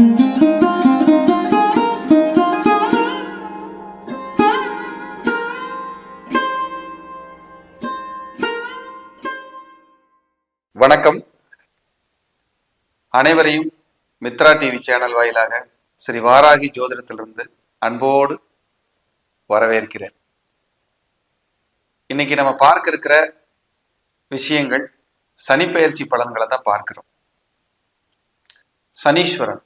வணக்கம். அனைவரையும் Mitra TV channel வாயிலாக ஸ்ரீ வாராகி ஜோதிடத்திலிருந்து அன்போடு வரவேற்கிறேன். இன்னைக்கு நம்ம பார்க்க இருக்கிற விஷயங்கள் சனி பயிற்சி பலன்களை தான் பார்க்கிறோம். சனீஸ்வரன்.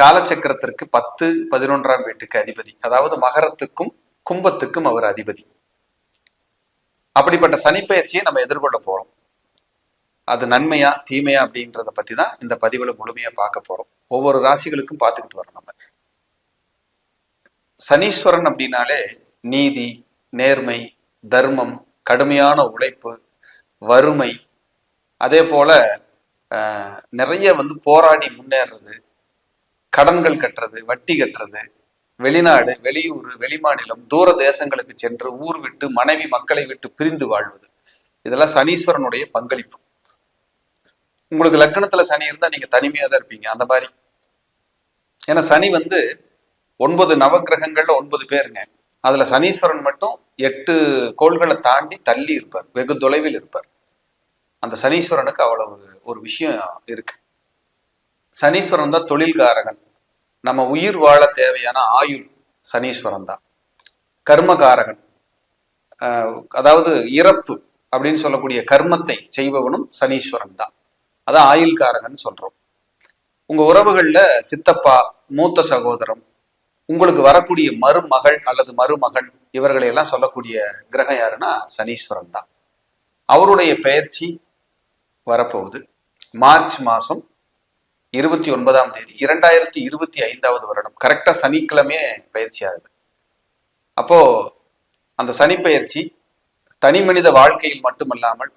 காலச்சக்கரத்திற்கு பத்து பதினொன்றாம் வீட்டுக்கு அதிபதி. அதாவது மகரத்துக்கும் கும்பத்துக்கும் அவர் அதிபதி. அப்படிப்பட்ட சனிப்பெயர்ச்சியை நம்ம எதிர்கொள்ள போறோம். அது நன்மையா தீமையா அப்படின்றத பத்தி தான் இந்த பதிவுல முழுமையா பார்க்க போறோம். ஒவ்வொரு ராசிகளுக்கும் பார்த்துக்கிட்டு வரோம் நம்ம. சனீஸ்வரன் அப்படின்னாலே நீதி நேர்மை தர்மம் கடுமையான உழைப்பு வறுமை. அதே போல ஆஹ், நிறைய வந்து போராடி முன்னேறது கடன்கள் கட்டுறது வட்டி கட்டுறது வெளிநாடு வெளியூர் வெளிமாநிலம் தூர தேசங்களுக்கு சென்று ஊர் விட்டு மனைவி மக்களை விட்டு பிரிந்து வாழ்வது. இதெல்லாம் சனீஸ்வரனுடைய பங்களிப்பு. உங்களுக்கு லக்னத்துல சனி இருந்தா நீங்க தனிமையா தான் இருப்பீங்க அந்த மாதிரி. ஏன்னா சனி வந்து ஒன்பது நவகிரகங்கள்ல ஒன்பது பேருங்க. அதுல சனீஸ்வரன் மட்டும் எட்டு கோள்களை தாண்டி தள்ளி இருப்பார் வெகு தொலைவில் இருப்பார். அந்த சனீஸ்வரனுக்கு அவ்வளவு ஒரு விஷயம் இருக்கு. சனீஸ்வரன் தான் தொழில்காரகன். நம்ம உயிர் வாழ தேவையான ஆயுள் சனீஸ்வரன் தான். கர்மகாரகன். ஆஹ் அதாவது இறப்பு அப்படின்னு சொல்லக்கூடிய கர்மத்தை செய்பவனும் சனீஸ்வரன் தான். அதான் ஆயுள்காரகன் சொல்றோம். உங்க உறவுகள்ல சித்தப்பா மூத்த சகோதரம் உங்களுக்கு வரக்கூடிய மருமகள் அல்லது மருமகன் இவர்களை எல்லாம் சொல்லக்கூடிய கிரகம் யாருன்னா சனீஸ்வரன் தான். அவருடைய பெயர்ச்சி வரப்போகுது. மார்ச் மாசம் இருபத்தி ஒன்பதாம் தேதி இரண்டாயிரத்தி இருபத்தி ஐந்தாவது வருடம். கரெக்டா சனிக்கிழமையே பயிற்சி ஆகுது. அப்போ அந்த சனி பயிற்சி தனி மனித வாழ்க்கையில் மட்டுமல்லாமல்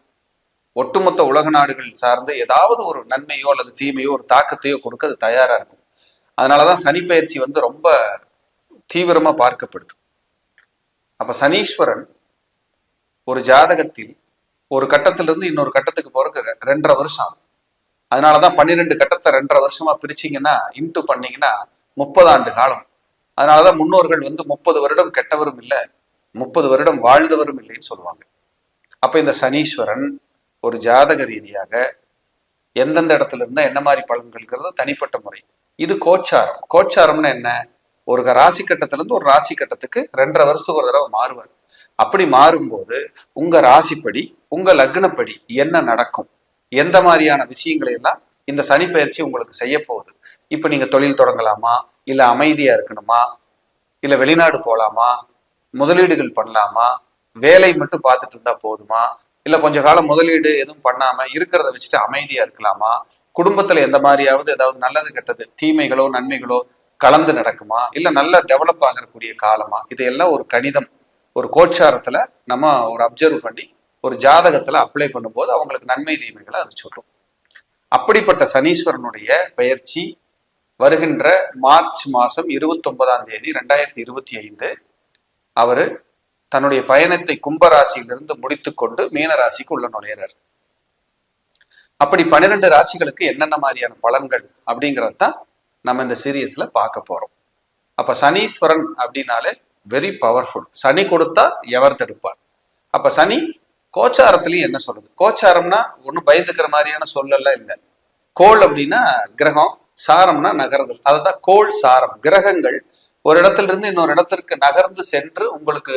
ஒட்டுமொத்த உலக நாடுகள் சார்ந்து ஏதாவது ஒரு நன்மையோ அல்லது தீமையோ ஒரு தாக்கத்தையோ கொடுக்க அது தயாரா இருக்கும். அதனாலதான் சனி பயிற்சி வந்து ரொம்ப தீவிரமா பார்க்கப்படுது. அப்ப சனீஸ்வரன் ஒரு ஜாதகத்தில் ஒரு கட்டத்திலிருந்து இன்னொரு கட்டத்துக்கு போறதுக்கு ரெண்டரை வருஷம் ஆகும். அதனாலதான் பன்னிரெண்டு கட்டத்தை ரெண்டரை வருஷமா பிரிச்சீங்கன்னா இன்ட்டு பண்ணீங்கன்னா முப்பது ஆண்டு காலம். அதனாலதான் முன்னோர்கள் வந்து முப்பது வருடம் கெட்டவரும் இல்லை முப்பது வருடம் வாழ்ந்தவரும் இல்லைன்னு சொல்லுவாங்க. அப்ப இந்த சனீஸ்வரன் ஒரு ஜாதக ரீதியாக எந்தெந்த இடத்துல இருந்தா என்ன மாதிரி பலன்கள்ங்கிறது தனிப்பட்ட முறை. இது கோச்சாரம். கோச்சாரம்னா என்ன? ஒரு ராசி கட்டத்துல இருந்து ஒரு ராசி கட்டத்துக்கு ரெண்டரை வருஷத்துக்கு ஒரு தடவை மாறுவார். அப்படி மாறும்போது உங்க ராசிப்படி உங்க லக்னப்படி என்ன நடக்கும்? எந்த மாதிரியான விஷயங்களை எல்லாம் இந்த சனி பயிற்சி உங்களுக்கு செய்ய போகுது? இப்ப நீங்க தொழில் தொடங்கலாமா? இல்ல அமைதியா இருக்கணுமா? இல்ல வெளிநாடு போகலாமா முதலீடுகள் பண்ணலாமா? வேலை மட்டும் பார்த்துட்டு இருந்தா போதுமா? இல்ல கொஞ்ச காலம் முதலீடு எதுவும் பண்ணாம இருக்கிறத வச்சுட்டு அமைதியா இருக்கலாமா? குடும்பத்துல எந்த மாதிரியாவது ஏதாவது நல்லது கெட்டது தீமைகளோ நன்மைகளோ கலந்து நடக்குமா? இல்ல நல்ல டெவலப் ஆகக்கூடிய காலமா? இதையெல்லாம் ஒரு கணிதம் ஒரு கோட்சாரத்துல நம்ம ஒரு அப்சர்வ் பண்ணி ஒரு ஜாதகத்துல அப்ளை பண்ணும்போது அவங்களுக்கு நன்மை தீமைகளை அது சொல்லும். அப்படிப்பட்ட சனீஸ்வரனுடைய பயிற்சி வருகின்ற மார்ச் மாசம் இருபத்தி ஒன்பதாம் தேதி ரெண்டாயிரத்தி இருபத்தி ஐந்து. அவர் தன்னுடைய பயணத்தை கும்பராசியிலிருந்து முடித்துக்கொண்டு மீன ராசிக்கு உள்ள நுழையிறார். அப்படி பன்னிரெண்டு ராசிகளுக்கு என்னென்ன மாதிரியான பலன்கள் அப்படிங்கிறது தான் நம்ம இந்த சீரியஸ்ல பார்க்க போறோம். அப்ப சனீஸ்வரன் அப்படின்னாலே வெரி பவர்ஃபுல் சனி கொடுத்தா எவர் தடுப்பார் அப்ப சனி கோச்சாரத்திலையும் என்ன சொல்றது? கோச்சாரம்னா ஒன்றும் பயந்துக்கிற மாதிரியான சொல்லலாம் இல்லை. கோள் அப்படின்னா கிரகம் சாரம்னா நகர்தல். அதுதான் கோள் சாரம். கிரகங்கள் ஒரு இடத்துல இருந்து இன்னொரு இடத்திற்கு நகர்ந்து சென்று உங்களுக்கு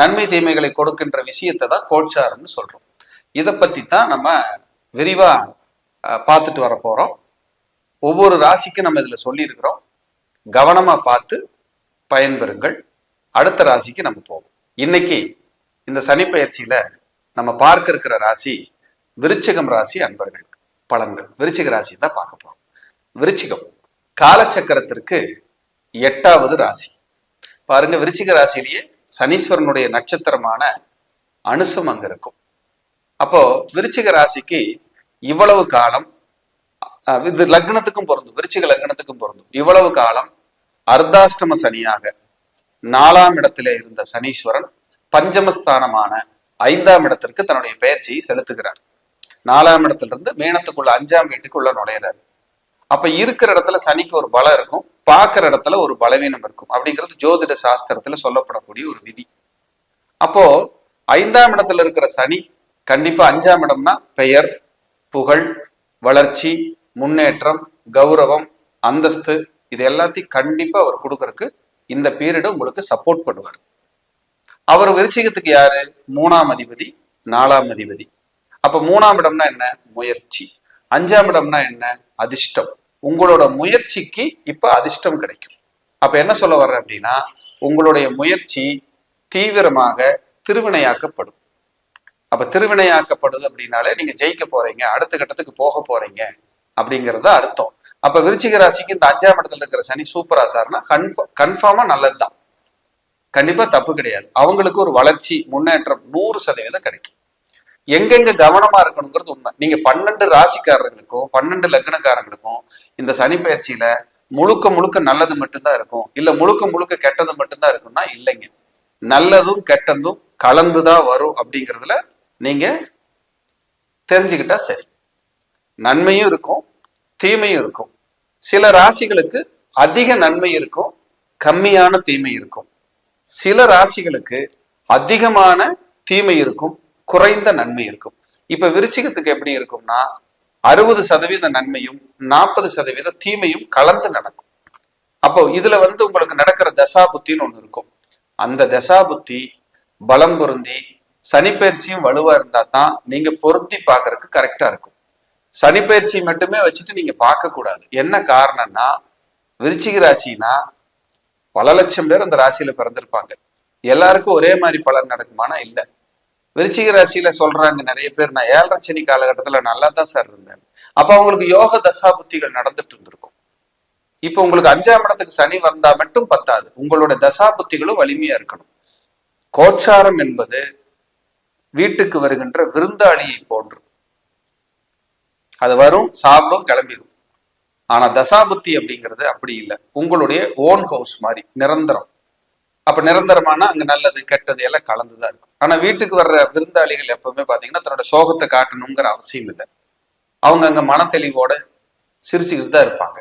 நன்மை தீமைகளை கொடுக்கின்ற விஷயத்தை தான் கோச்சாரம்னு சொல்றோம். இதை பத்தி தான் நம்ம விரிவா பார்த்துட்டு வர போறோம். ஒவ்வொரு ராசிக்கும் நம்ம இதுல சொல்லியிருக்கிறோம். கவனமா பார்த்து பயன்பெறுங்கள். அடுத்த ராசிக்கு நம்ம போவோம். இன்னைக்கு இந்த சனி பயிற்சியில நம்ம பார்க்க இருக்கிற ராசி விருச்சிகம் ராசி அன்பர்கள் பலன்கள். விருச்சிக ராசி தான் பார்க்க போறோம். விருச்சிகம் காலச்சக்கரத்திற்கு எட்டாவது ராசி. பாருங்க விருச்சிக ராசியிலேயே சனீஸ்வரனுடைய நட்சத்திரமான அனுசம் அங்க இருக்கும். அப்போ விருச்சிக ராசிக்கு இவ்வளவு காலம் இது லக்னத்துக்கும் பொருந்தும் விருச்சிக லக்னத்துக்கும் பொருந்தும். இவ்வளவு காலம் அர்த்தாஷ்டம சனியாக நாலாம் இடத்திலே இருந்த சனீஸ்வரன் பஞ்சமஸ்தானமான ஐந்தாம் இடத்திற்கு தன்னுடைய பெயர்ச்சியை செலுத்துகிறார். நாலாம் இடத்திலிருந்து மேனத்துக்குள்ள அஞ்சாம் வீட்டுக்குள்ள நுழையிறாரு. அப்ப இருக்கிற இடத்துல சனிக்கு ஒரு பலம் இருக்கும் பார்க்கிற இடத்துல ஒரு பலவீனம் இருக்கும் அப்படிங்கிறது ஜோதிட சாஸ்திரத்துல சொல்லப்படக்கூடிய ஒரு விதி. அப்போ ஐந்தாம் இடத்துல இருக்கிற சனி கண்டிப்பா அஞ்சாம் இடம்னா பெயர் புகழ் வளர்ச்சி முன்னேற்றம் கௌரவம் அந்தஸ்து இது எல்லாத்தையும் கண்டிப்பா அவர் கொடுக்கறக்கு இந்த பீரியடு உங்களுக்கு சப்போர்ட் பண்ணுவார். அவர் விருச்சிகத்துக்கு யாரு? மூணாம் அதிபதி நாலாம் அதிபதி. அப்ப மூணாம் இடம்னா என்ன? முயற்சி. அஞ்சாம் இடம்னா என்ன? அதிர்ஷ்டம். உங்களோட முயற்சிக்கு இப்ப அதிர்ஷ்டம் கிடைக்கும். அப்ப என்ன சொல்ல வர்றேன் அப்படின்னா உங்களுடைய முயற்சி தீவிரமாக திருவினையாக்கப்படும். அப்ப திருவினையாக்கப்படுது அப்படின்னாலே நீங்க ஜெயிக்க போறீங்க அடுத்த கட்டத்துக்கு போக போறீங்க அப்படிங்கறது அர்த்தம். அப்ப விருச்சிக ராசிக்கு இந்த அஞ்சாம் இடத்துல இருக்கிற சனி சூப்பரா சார்னா கன்ஃபார்ம் கன்ஃபார்மா நல்லதுதான். கண்டிப்பா தப்பு கிடையாது. அவங்களுக்கு ஒரு வளர்ச்சி முன்னேற்றம் நூறு சதவீதம் கிடைக்கும். எங்கெங்க கவனமா இருக்கணுங்கிறது உண்மை. நீங்க பன்னெண்டு ராசிக்காரர்களுக்கும் பன்னெண்டு லக்னக்காரங்களுக்கும் இந்த சனி பயிற்சியில முழுக்க முழுக்க நல்லது மட்டும்தான் இருக்கும். இல்ல முழுக்க முழுக்க கெட்டது மட்டும்தான் இருக்கும்னா இல்லைங்க. நல்லதும் கெட்டதும் கலந்துதான் வரும் அப்படிங்கிறதுல நீங்க தெரிஞ்சுக்கிட்டா சரி. நன்மையும் இருக்கும் தீமையும் இருக்கும். சில ராசிகளுக்கு அதிக நன்மை இருக்கும் கம்மியான தீமை இருக்கும். சில ராசிகளுக்கு அதிகமான தீமை இருக்கும் குறைந்த நன்மை இருக்கும். இப்ப விருச்சிகத்துக்கு எப்படி இருக்கும்னா அறுபது சதவீத நன்மையும் நாற்பது சதவீத தீமையும் கலந்து நடக்கும். அப்போ இதுல வந்து உங்களுக்கு நடக்கிற தசாபுத்தின்னு ஒண்ணு இருக்கும். அந்த தசாபுத்தி பலம் பொருந்தி சனிப்பயிற்சியும் வலுவா இருந்தா தான் நீங்க பொருந்தி பாக்குறதுக்கு கரெக்டா இருக்கும். சனிப்பயிற்சி மட்டுமே வச்சுட்டு நீங்க பார்க்க கூடாது என்ன காரணம்னா விருச்சிக ராசினா பல லட்சம் பேர் அந்த ராசியில பிறந்திருப்பாங்க. எல்லாருக்கும் ஒரே மாதிரி பலன் நடக்குமானா இல்ல. விருச்சிக ராசியில சொல்றாங்க நிறைய பேர் நான் ஏழரை சனி காலகட்டத்துல நல்லா தான் சார் இருந்தேன். அப்ப அவங்களுக்கு யோக தசாபுத்திகள் நடந்துட்டு இருந்திருக்கும். இப்ப உங்களுக்கு அஞ்சாம் இடத்துக்கு சனி வந்தா மட்டும் பத்தாது. உங்களோட தசாபுத்திகளும் வலிமையா இருக்கணும். கோச்சாரம் என்பது வீட்டுக்கு வருகின்ற விருந்தாளியை போன்று. அது வரும் சாப்பிடும் கிளம்பிடும் ஆனா தசாபுத்தி அப்படிங்கிறது அப்படி இல்லை. உங்களுடைய ஓன் ஹவுஸ் மாதிரி நிரந்தரம். அப்ப நிரந்தரமானா அங்க நல்லது கெட்டது எல்லாம் கலந்துதான் இருக்கும். ஆனா வீட்டுக்கு வர்ற விருந்தாளிகள் எப்பவுமே பாத்தீங்கன்னா தன்னோட சோகத்தை காட்டணுங்கிற அவசியம் இல்லை. அவங்க அங்க மன தெளிவோட சிரிச்சுக்கிட்டு தான் இருப்பாங்க.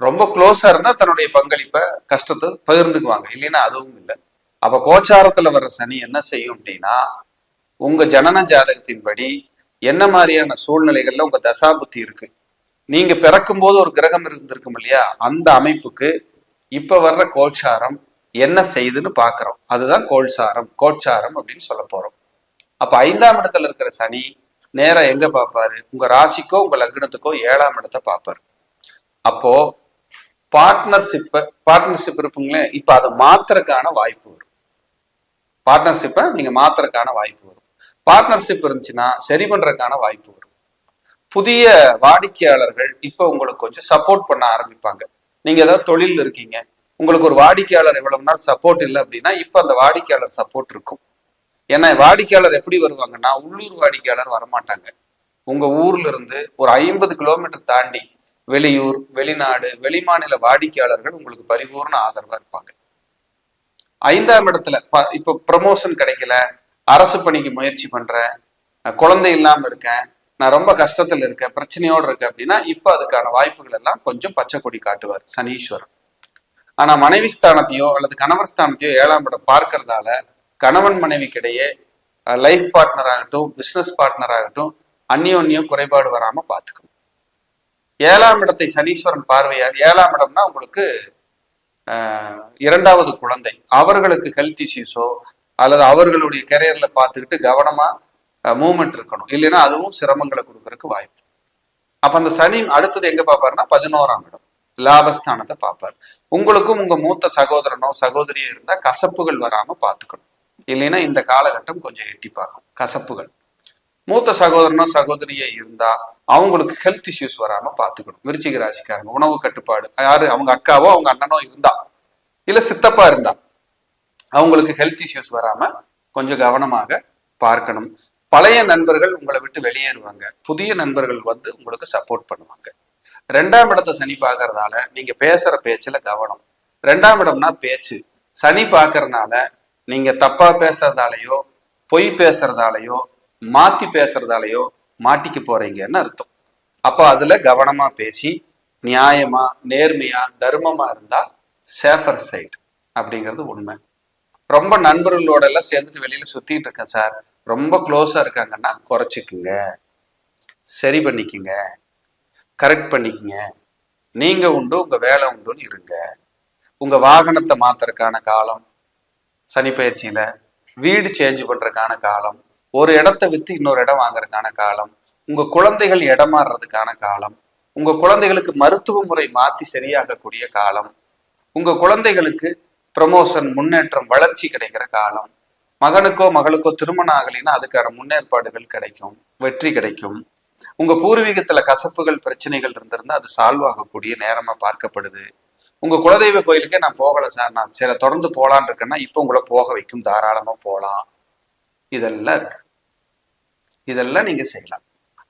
ரொம்ப க்ளோஸா இருந்தா தன்னுடைய பங்களிப்பை கஷ்டத்தை பகிர்ந்துக்குவாங்க. இல்லைன்னா அதுவும் இல்லை. அப்ப கோச்சாரத்துல வர்ற சனி என்ன செய்யும் அப்படின்னா உங்க ஜனன ஜாதகத்தின்படி என்ன மாதிரியான சூழ்நிலைகள்ல உங்க தசாபுத்தி இருக்கு? நீங்க பிறக்கும் போது ஒரு கிரகம் இருந்திருக்கும் இல்லையா? அந்த அமைப்புக்கு இப்ப வர்ற கோட்சாரம் என்ன செய்யுதுன்னு பாக்குறோம். அதுதான் கோல்சாரம் கோட்சாரம் அப்படின்னு சொல்ல போறோம். அப்ப ஐந்தாம் இடத்துல இருக்கிற சனி நேரம் எங்க பார்ப்பாரு? உங்க ராசிக்கோ உங்க லக்னத்துக்கோ ஏழாம் இடத்தை பார்ப்பாரு. அப்போ பார்ட்னர்ஷிப்பை பார்ட்னர்ஷிப் இருப்புங்களே இப்ப அதை மாத்துறதுக்கான வாய்ப்பு வரும். பார்ட்னர்ஷிப்பை நீங்க மாத்துறதுக்கான வாய்ப்பு வரும். பார்ட்னர்ஷிப் இருந்துச்சுன்னா சரி பண்றதுக்கான வாய்ப்பு வரும். புதிய வாடிக்கையாளர்கள் இப்போ உங்களுக்கு கொஞ்சம் சப்போர்ட் பண்ண ஆரம்பிப்பாங்க. நீங்க ஏதாவது தொழில் இருக்கீங்க. உங்களுக்கு ஒரு வாடிக்கையாளர் இவ்வளவு நாள் சப்போர்ட் இல்லை அப்படின்னா இப்போ அந்த வாடிக்கையாளர் சப்போர்ட் இருக்கும். ஏன்னா வாடிக்கையாளர் எப்படி வருவாங்கன்னா உள்ளூர் வாடிக்கையாளர் வரமாட்டாங்க. உங்க ஊர்ல இருந்து ஒரு ஐம்பது கிலோமீட்டர் தாண்டி வெளியூர் வெளிநாடு வெளிமாநில வாடிக்கையாளர்கள் உங்களுக்கு பரிபூர்ண ஆதரவா இருப்பாங்க. ஐந்தாம் இடத்துல ப- இப்ப ப்ரமோஷன் கிடைக்கல. அரசு பணிக்கு முயற்சி பண்றேன். குழந்தை இல்லாம இருக்கேன். நான் ரொம்ப கஷ்டத்துல இருக்கேன் பிரச்சனையோட இருக்கேன் அப்படின்னா இப்ப அதுக்கான வாய்ப்புகள் எல்லாம் கொஞ்சம் பச்சை கொடி காட்டுவார் சனீஸ்வரன். ஆனா மனைவி ஸ்தானத்தையோ அல்லது கணவர் ஸ்தானத்தையோ ஏழாம் படம் பார்க்கறதால கணவன் மனைவிக்கிடையே லைஃப் பார்ட்னர் ஆகட்டும் பிசினஸ் பார்ட்னர் ஆகட்டும் அந்நியோன்யம் குறைபாடு வராம பார்த்துக்கணும் ஏழாம் இடத்தை சனீஸ்வரன் பார்வையார் ஏழாம் இடம்னா உங்களுக்கு ஆஹ், இரண்டாவது குழந்தை. அவர்களுக்கு ஹெல்த் இஷ்யூஸோ அல்லது அவர்களுடைய கெரியர்ல பார்த்துக்கிட்டு கவனமா மூமெண்ட் இருக்கணும். இல்லைன்னா அதுவும் சிரமங்களை கொடுக்கறதுக்கு வாய்ப்பு. அப்ப அந்த சனி அடுத்தது எங்க பாப்பாருன்னா பதினோராம் இடம். லாபஸ்தானத்தை பார்ப்பார் உங்களுக்கும் உங்க மூத்த சகோதரனோ சகோதரியோ இருந்தா கசப்புகள் வராம பார்த்துக்கணும் இல்லைன்னா இந்த காலகட்டம் கொஞ்சம் எட்டி பார்க்கும். கசப்புகள். மூத்த சகோதரனோ சகோதரியே இருந்தா அவங்களுக்கு ஹெல்த் இஷ்யூஸ் வராம பாத்துக்கணும். விருச்சிக ராசிக்காரங்க உணவு கட்டுப்பாடு யாரு அவங்க அக்காவோ அவங்க அண்ணனோ இருந்தா இல்ல சித்தப்பா இருந்தா அவங்களுக்கு ஹெல்த் இஷ்யூஸ் வராம கொஞ்சம் கவனமாக பார்க்கணும். பழைய நண்பர்கள் உங்களை விட்டு வெளியேறுவாங்க. புதிய நண்பர்கள் வந்து உங்களுக்கு சப்போர்ட் பண்ணுவாங்க. ரெண்டாம் இடத்தை சனி பார்க்கறதால நீங்க பேசுற பேச்சுல கவனம். ரெண்டாம் இடம்னா பேச்சு. சனி பார்க்கறதுனால நீங்க தப்பா பேசுறதாலயோ பொய் பேசுறதாலயோ மாத்தி பேசுறதாலயோ மாட்டிக்க போறீங்கன்னு அர்த்தம். அப்ப அதுல கவனமா பேசி நியாயமா நேர்மையா தர்மமா இருந்தா சேஃபர் சைட் அப்படிங்கிறது உண்மை. ரொம்ப நண்பர்களோட எல்லாம் சேர்ந்துட்டு வெளியில சுத்திட்டு இருக்கேன் சார். ரொம்ப க்ளோஸாக இருக்காங்கன்னா குறைச்சிக்குங்க. சரி பண்ணிக்குங்க. கரெக்ட் பண்ணிக்கங்க. நீங்கள் உண்டு உங்கள் வேலை உண்டுன்னு இருங்க. உங்கள் வாகனத்தை மாத்துறதுக்கான காலம் சனி பயிற்சியில் வீடு சேஞ்ச் பண்ணுறதுக்கான காலம் ஒரு இடத்த விற்று இன்னொரு இடம் வாங்குறதுக்கான காலம் உங்கள் குழந்தைகள் இடம் மாறுறதுக்கான காலம் உங்கள் குழந்தைகளுக்கு மருத்துவ முறை மாற்றி சரியாகக்கூடிய காலம் உங்கள் குழந்தைகளுக்கு ப்ரமோஷன் முன்னேற்றம் வளர்ச்சி கிடைக்கிற காலம் மகனுக்கோ மகளுக்கோ திருமணம் ஆகலைன்னா அதுக்கான முன்னேற்பாடுகள் கிடைக்கும் வெற்றி கிடைக்கும். உங்க பூர்வீகத்துல கசப்புகள் பிரச்சனைகள் இருந்திருந்தா அது சால்வ் ஆகக்கூடிய நேரமா பார்க்கப்படுது. உங்க குலதெய்வ கோயிலுக்கே நான் போகல சார். நான் சில தொடர்ந்து போகலான் இருக்கேன்னா இப்போ உங்களை போக வைக்கும். தாராளமா போகலாம் இதெல்லாம் இருக்கு. இதெல்லாம் நீங்க செய்யலாம்.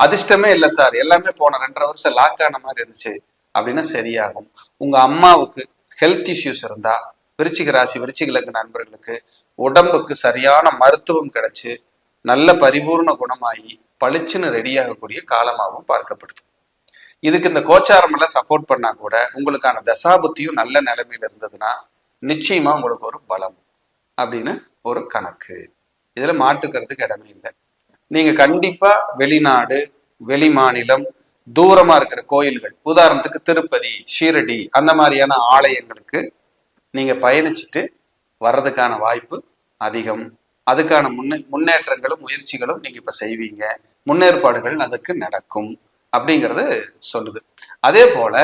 அதிர்ஷ்டமே இல்லை சார். எல்லாமே போன ரெண்டரை வருஷம் லாக் ஆன மாதிரி இருந்துச்சு. அப்படின்னா சரியாகும். உங்க அம்மாவுக்கு ஹெல்த் இஷ்யூஸ் இருந்தா விருச்சிக ராசி விருச்சிக லக்ன நண்பர்களுக்கு உடம்புக்கு சரியான மருத்துவம் கிடைச்சு நல்ல பரிபூர்ண குணமாகி பளிச்சுன்னு ரெடியாகக்கூடிய காலமாகவும் பார்க்கப்படுது. இதுக்கு இந்த கோச்சாரம் எல்லாம் சப்போர்ட் பண்ணா கூட உங்களுக்கான தசாபுத்தியும் நல்ல நிலைமையில இருந்ததுன்னா நிச்சயமா உங்களுக்கு ஒரு பலம் அப்படின்னு ஒரு கணக்கு. இதுல மாட்டுக்கிறதுக்கு இடமே இல்லை. நீங்க கண்டிப்பா வெளிநாடு வெளி மாநிலம் தூரமா இருக்கிற கோயில்கள் உதாரணத்துக்கு திருப்பதி ஷீரடி அந்த மாதிரியான ஆலயங்களுக்கு நீங்க பயணிச்சுட்டு வர்றதுக்கான வாய்ப்பு அதிகம். அதுக்கான முன்னே முன்னேற்றங்களும் முயற்சிகளும் நீங்க இப்ப செய்வீங்க. முன்னேற்பாடுகள் அதுக்கு நடக்கும் அப்படிங்கிறது சொல்லுது. அதே போல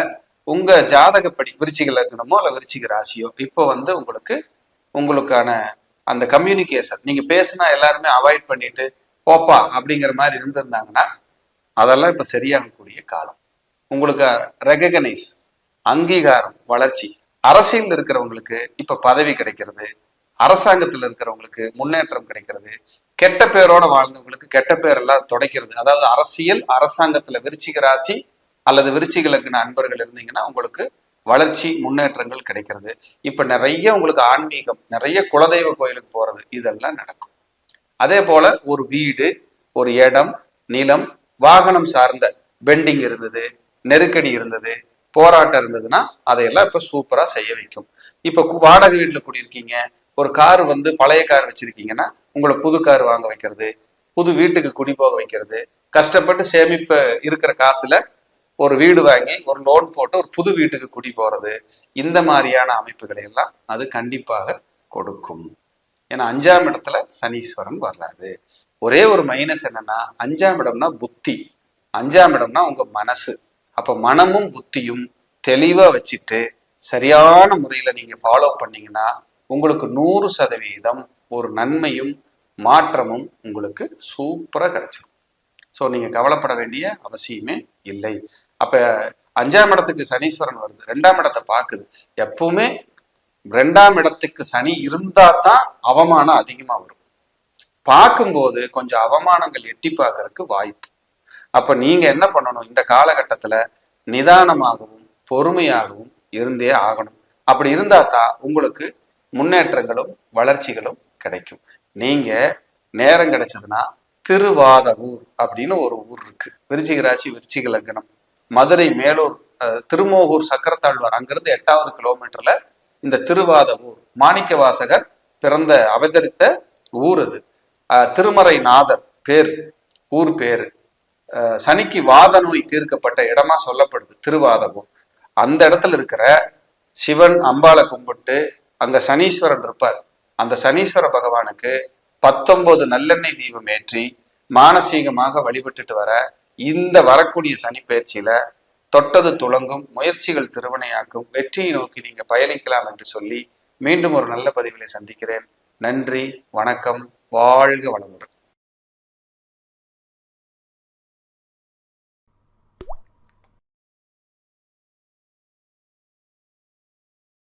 உங்க ஜாதகப்படி விருச்சிக லக்னமோ அல்ல விருச்சிக ராசியோ இப்போ வந்து உங்களுக்கு உங்களுக்கான அந்த கம்யூனிகேஷன் நீங்க பேசினா எல்லாருமே அவாய்ட் பண்ணிட்டு போப்பா அப்படிங்கிற மாதிரி இருந்திருந்தாங்கன்னா அதெல்லாம் இப்ப சரியாகக்கூடிய காலம். உங்களுக்கு ரெகனைஸ் அங்கீகாரம் வளர்ச்சி அரசியல் இருக்கிறவங்களுக்கு இப்ப பதவி கிடைக்கிறது அரசாங்கத்தில் இருக்கிறவங்களுக்கு முன்னேற்றம் கிடைக்கிறது கெட்ட பேரோட வாழ்ந்தவங்களுக்கு கெட்ட பேரெல்லாம் துடைக்கிறது. அதாவது அரசியல் அரசாங்கத்துல விருச்சிக ராசி அல்லது விருச்சிக லக்ன அன்பர்கள் இருந்தீங்கன்னா உங்களுக்கு வளர்ச்சி முன்னேற்றங்கள் கிடைக்கிறது. இப்ப நிறைய உங்களுக்கு ஆன்மீகம் நிறைய குலதெய்வ கோயிலுக்கு போறது இதெல்லாம் நடக்கும். அதே போல ஒரு வீடு ஒரு இடம் நிலம் வாகனம் சார்ந்த பெண்டிங் இருந்தது நெருக்கடி இருந்தது போராட்டம் இருந்ததுன்னா அதையெல்லாம் இப்ப சூப்பரா செய்ய வைக்கும். இப்ப வாடகை வீட்டுல குடியிருக்கீங்க ஒரு கார் வந்து பழைய கார் வச்சிருக்கீங்கன்னா உங்களை புது கார் வாங்க வைக்கிறது புது வீட்டுக்கு குடி போக வைக்கிறது கஷ்டப்பட்டு சேமிப்பு இருக்கிற காசுல ஒரு வீடு வாங்கி ஒரு லோன் போட்டு ஒரு புது வீட்டுக்கு குடி போறது இந்த மாதிரியான அமைப்புகளை எல்லாம் அது கண்டிப்பாக கொடுக்கும். ஏன்னா அஞ்சாம் இடத்துல சனீஸ்வரன் வர்றாரு ஒரே ஒரு மைனஸ் என்னன்னா அஞ்சாம் இடம்னா புத்தி அஞ்சாம் இடம்னா உங்க மனசு. அப்ப மனமும் புத்தியும் தெளிவா வச்சுட்டு சரியான முறையில நீங்க ஃபாலோ பண்ணீங்கன்னா உங்களுக்கு நூறு சதவீதம் ஒரு நன்மையும் மாற்றமும் உங்களுக்கு சூப்பரா கிடைச்சிடும் ஸோ நீங்க கவலைப்பட வேண்டிய அவசியமே இல்லை. அப்ப அஞ்சாம் இடத்துக்கு சனீஸ்வரன் வருது. ரெண்டாம் இடத்தை பார்க்குது. எப்பவுமே ரெண்டாம் இடத்துக்கு சனி இருந்தா தான் அவமானம் அதிகமா வரும். பார்க்கும்போது கொஞ்சம் அவமானங்கள் எட்டி பார்க்கறதுக்கு வாய்ப்பு. அப்ப நீங்க என்ன பண்ணணும்? இந்த காலகட்டத்துல நிதானமாகவும் பொறுமையாகவும் இருந்தே ஆகணும். அப்படி இருந்தா தான் உங்களுக்கு முன்னேற்றங்களும் வளர்ச்சிகளும் கிடைக்கும். நீங்க நேரம் கிடைச்சதுன்னா திருவாதவூர் அப்படின்னு ஒரு ஊர் இருக்கு. விருச்சிக ராசி விருச்சிக லக்னம். மதுரை மேலூர் அஹ், திருமோகூர் சக்கரத்தாழ்வார் அங்கிருந்து எட்டாவது கிலோமீட்டர்ல இந்த திருவாதவூர் மாணிக்க வாசகர் பிறந்த அவதரித்த ஊர் அது. திருமறை நாதர் பேர். ஊர் பேரு. சனிக்கு வாத நோய் தீர்க்கப்பட்ட இடமா சொல்லப்படுது திருவாதமும் அந்த இடத்துல இருக்கிற சிவன் அம்பாளை கும்பிட்டு அங்க சனீஸ்வரன் இருப்பார். அந்த சனீஸ்வர பகவானுக்கு பத்தொன்பது நல்லெண்ணெய் தீபம் ஏற்றி மானசீகமாக வழிபட்டுட்டு வர இந்த வரக்கூடிய சனி பயிற்சியில தொட்டது துளங்கும் முயற்சிகள் திருவினையாக்கும் வெற்றியை நோக்கி நீங்க பயணிக்கலாம் என்று சொல்லி மீண்டும் ஒரு நல்ல பதிவிலை சந்திக்கிறேன். நன்றி வணக்கம் வாழ்க வளமுடன்.